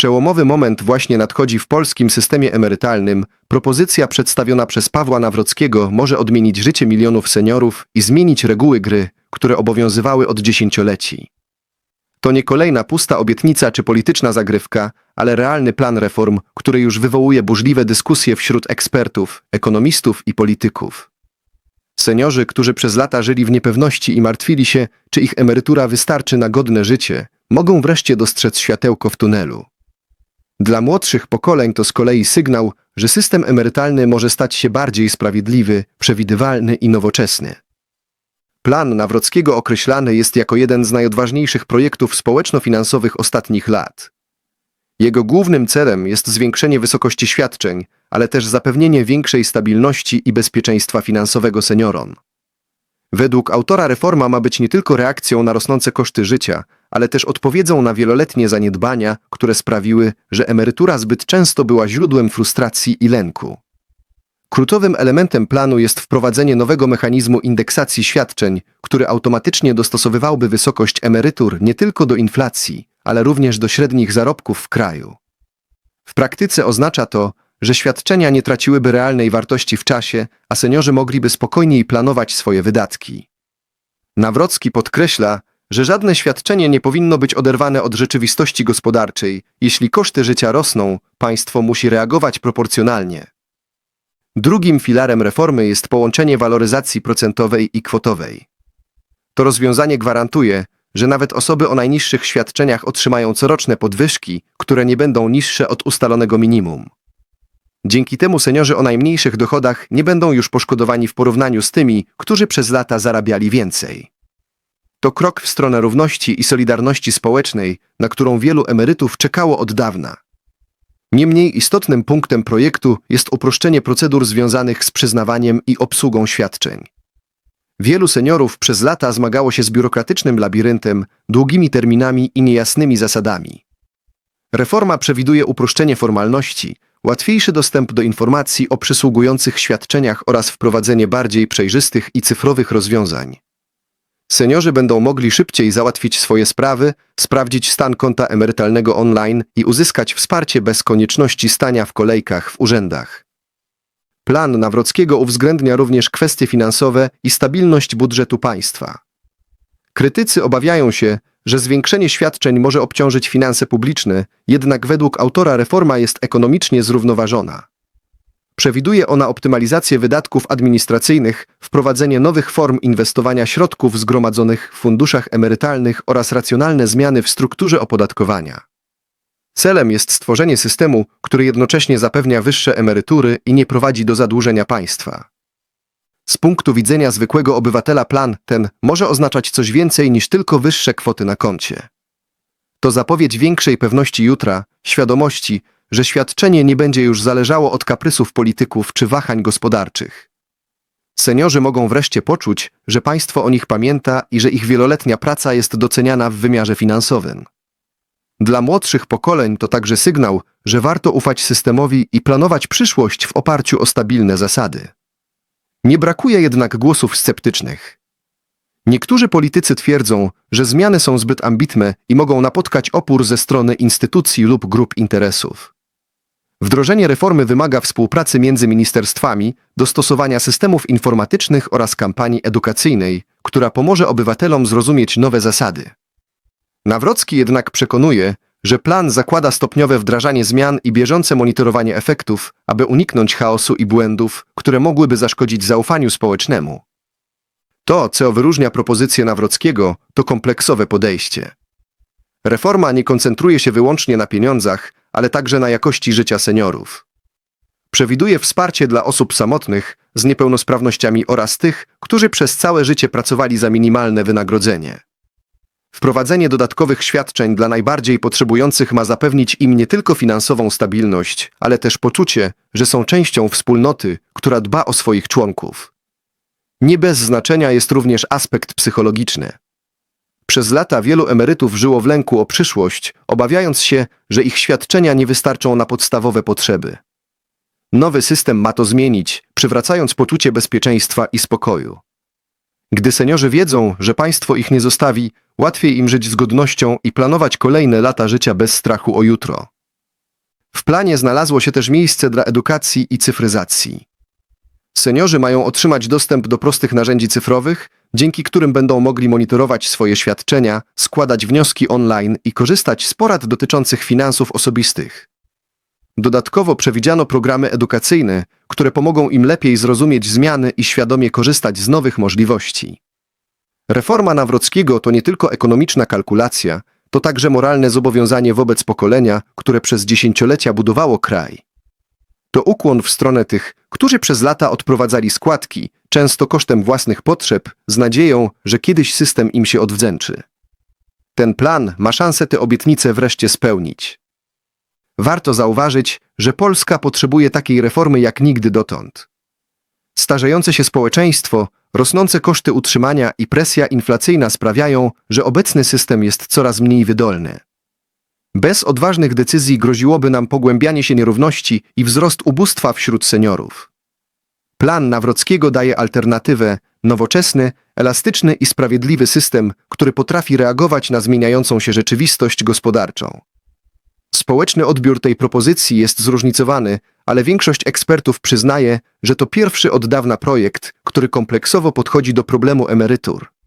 Przełomowy moment właśnie nadchodzi w polskim systemie emerytalnym. Propozycja przedstawiona przez Pawła Nawrockiego może odmienić życie milionów seniorów i zmienić reguły gry, które obowiązywały od dziesięcioleci. To nie kolejna pusta obietnica czy polityczna zagrywka, ale realny plan reform, który już wywołuje burzliwe dyskusje wśród ekspertów, ekonomistów i polityków. Seniorzy, którzy przez lata żyli w niepewności i martwili się, czy ich emerytura wystarczy na godne życie, mogą wreszcie dostrzec światełko w tunelu. Dla młodszych pokoleń to z kolei sygnał, że system emerytalny może stać się bardziej sprawiedliwy, przewidywalny i nowoczesny. Plan Nawrockiego określany jest jako jeden z najodważniejszych projektów społeczno-finansowych ostatnich lat. Jego głównym celem jest zwiększenie wysokości świadczeń, ale też zapewnienie większej stabilności i bezpieczeństwa finansowego seniorom. Według autora reforma ma być nie tylko reakcją na rosnące koszty życia, ale też odpowiedzią na wieloletnie zaniedbania, które sprawiły, że emerytura zbyt często była źródłem frustracji i lęku. Kluczowym elementem planu jest wprowadzenie nowego mechanizmu indeksacji świadczeń, który automatycznie dostosowywałby wysokość emerytur nie tylko do inflacji, ale również do średnich zarobków w kraju. W praktyce oznacza to, że świadczenia nie traciłyby realnej wartości w czasie, a seniorzy mogliby spokojniej planować swoje wydatki. Nawrocki podkreśla, że żadne świadczenie nie powinno być oderwane od rzeczywistości gospodarczej. Jeśli koszty życia rosną, państwo musi reagować proporcjonalnie. Drugim filarem reformy jest połączenie waloryzacji procentowej i kwotowej. To rozwiązanie gwarantuje, że nawet osoby o najniższych świadczeniach otrzymają coroczne podwyżki, które nie będą niższe od ustalonego minimum. Dzięki temu seniorzy o najmniejszych dochodach nie będą już poszkodowani w porównaniu z tymi, którzy przez lata zarabiali więcej. To krok w stronę równości i solidarności społecznej, na którą wielu emerytów czekało od dawna. Niemniej istotnym punktem projektu jest uproszczenie procedur związanych z przyznawaniem i obsługą świadczeń. Wielu seniorów przez lata zmagało się z biurokratycznym labiryntem, długimi terminami i niejasnymi zasadami. Reforma przewiduje uproszczenie formalności, łatwiejszy dostęp do informacji o przysługujących świadczeniach oraz wprowadzenie bardziej przejrzystych i cyfrowych rozwiązań. Seniorzy będą mogli szybciej załatwić swoje sprawy, sprawdzić stan konta emerytalnego online i uzyskać wsparcie bez konieczności stania w kolejkach w urzędach. Plan Nawrockiego uwzględnia również kwestie finansowe i stabilność budżetu państwa. Krytycy obawiają się, że zwiększenie świadczeń może obciążyć finanse publiczne, jednak według autora reforma jest ekonomicznie zrównoważona. Przewiduje ona optymalizację wydatków administracyjnych, wprowadzenie nowych form inwestowania środków zgromadzonych w funduszach emerytalnych oraz racjonalne zmiany w strukturze opodatkowania. Celem jest stworzenie systemu, który jednocześnie zapewnia wyższe emerytury i nie prowadzi do zadłużenia państwa. Z punktu widzenia zwykłego obywatela plan ten może oznaczać coś więcej niż tylko wyższe kwoty na koncie. To zapowiedź większej pewności jutra, świadomości, że świadczenie nie będzie już zależało od kaprysów polityków czy wahań gospodarczych. Seniorzy mogą wreszcie poczuć, że państwo o nich pamięta i że ich wieloletnia praca jest doceniana w wymiarze finansowym. Dla młodszych pokoleń to także sygnał, że warto ufać systemowi i planować przyszłość w oparciu o stabilne zasady. Nie brakuje jednak głosów sceptycznych. Niektórzy politycy twierdzą, że zmiany są zbyt ambitne i mogą napotkać opór ze strony instytucji lub grup interesów. Wdrożenie reformy wymaga współpracy między ministerstwami, dostosowania systemów informatycznych oraz kampanii edukacyjnej, która pomoże obywatelom zrozumieć nowe zasady. Nawrocki jednak przekonuje, że plan zakłada stopniowe wdrażanie zmian i bieżące monitorowanie efektów, aby uniknąć chaosu i błędów, które mogłyby zaszkodzić zaufaniu społecznemu. To, co wyróżnia propozycję Nawrockiego, to kompleksowe podejście. Reforma nie koncentruje się wyłącznie na pieniądzach, ale także na jakości życia seniorów. Przewiduje wsparcie dla osób samotnych, z niepełnosprawnościami oraz tych, którzy przez całe życie pracowali za minimalne wynagrodzenie. Wprowadzenie dodatkowych świadczeń dla najbardziej potrzebujących ma zapewnić im nie tylko finansową stabilność, ale też poczucie, że są częścią wspólnoty, która dba o swoich członków. Nie bez znaczenia jest również aspekt psychologiczny. Przez lata wielu emerytów żyło w lęku o przyszłość, obawiając się, że ich świadczenia nie wystarczą na podstawowe potrzeby. Nowy system ma to zmienić, przywracając poczucie bezpieczeństwa i spokoju. Gdy seniorzy wiedzą, że państwo ich nie zostawi, łatwiej im żyć z godnością i planować kolejne lata życia bez strachu o jutro. W planie znalazło się też miejsce dla edukacji i cyfryzacji. Seniorzy mają otrzymać dostęp do prostych narzędzi cyfrowych, dzięki którym będą mogli monitorować swoje świadczenia, składać wnioski online i korzystać z porad dotyczących finansów osobistych. Dodatkowo przewidziano programy edukacyjne, które pomogą im lepiej zrozumieć zmiany i świadomie korzystać z nowych możliwości. Reforma Nawrockiego to nie tylko ekonomiczna kalkulacja, to także moralne zobowiązanie wobec pokolenia, które przez dziesięciolecia budowało kraj. To ukłon w stronę tych, którzy przez lata odprowadzali składki, często kosztem własnych potrzeb, z nadzieją, że kiedyś system im się odwdzięczy. Ten plan ma szansę te obietnice wreszcie spełnić. Warto zauważyć, że Polska potrzebuje takiej reformy jak nigdy dotąd. Starzejące się społeczeństwo, rosnące koszty utrzymania i presja inflacyjna sprawiają, że obecny system jest coraz mniej wydolny. Bez odważnych decyzji groziłoby nam pogłębianie się nierówności i wzrost ubóstwa wśród seniorów. Plan Nawrockiego daje alternatywę, nowoczesny, elastyczny i sprawiedliwy system, który potrafi reagować na zmieniającą się rzeczywistość gospodarczą. Społeczny odbiór tej propozycji jest zróżnicowany, ale większość ekspertów przyznaje, że to pierwszy od dawna projekt, który kompleksowo podchodzi do problemu emerytur.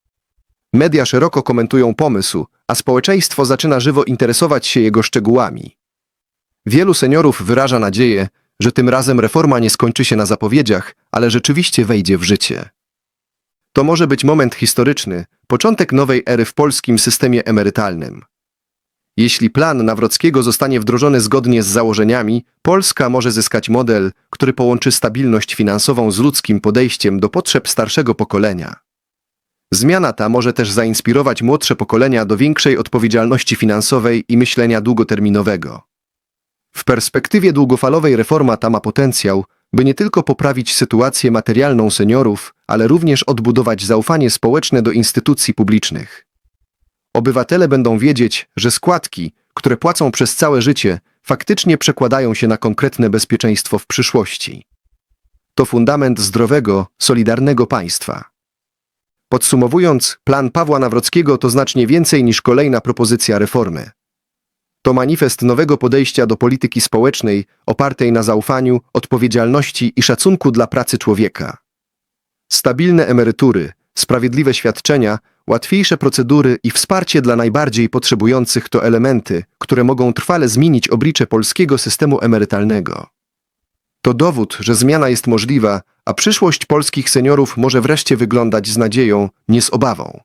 Media szeroko komentują pomysł, a społeczeństwo zaczyna żywo interesować się jego szczegółami. Wielu seniorów wyraża nadzieję, że tym razem reforma nie skończy się na zapowiedziach, ale rzeczywiście wejdzie w życie. To może być moment historyczny, początek nowej ery w polskim systemie emerytalnym. Jeśli plan Nawrockiego zostanie wdrożony zgodnie z założeniami, Polska może zyskać model, który połączy stabilność finansową z ludzkim podejściem do potrzeb starszego pokolenia. Zmiana ta może też zainspirować młodsze pokolenia do większej odpowiedzialności finansowej i myślenia długoterminowego. W perspektywie długofalowej reforma ta ma potencjał, by nie tylko poprawić sytuację materialną seniorów, ale również odbudować zaufanie społeczne do instytucji publicznych. Obywatele będą wiedzieć, że składki, które płacą przez całe życie, faktycznie przekładają się na konkretne bezpieczeństwo w przyszłości. To fundament zdrowego, solidarnego państwa. Podsumowując, plan Pawła Nawrockiego to znacznie więcej niż kolejna propozycja reformy. To manifest nowego podejścia do polityki społecznej opartej na zaufaniu, odpowiedzialności i szacunku dla pracy człowieka. Stabilne emerytury, sprawiedliwe świadczenia, łatwiejsze procedury i wsparcie dla najbardziej potrzebujących to elementy, które mogą trwale zmienić oblicze polskiego systemu emerytalnego. To dowód, że zmiana jest możliwa, a przyszłość polskich seniorów może wreszcie wyglądać z nadzieją, nie z obawą.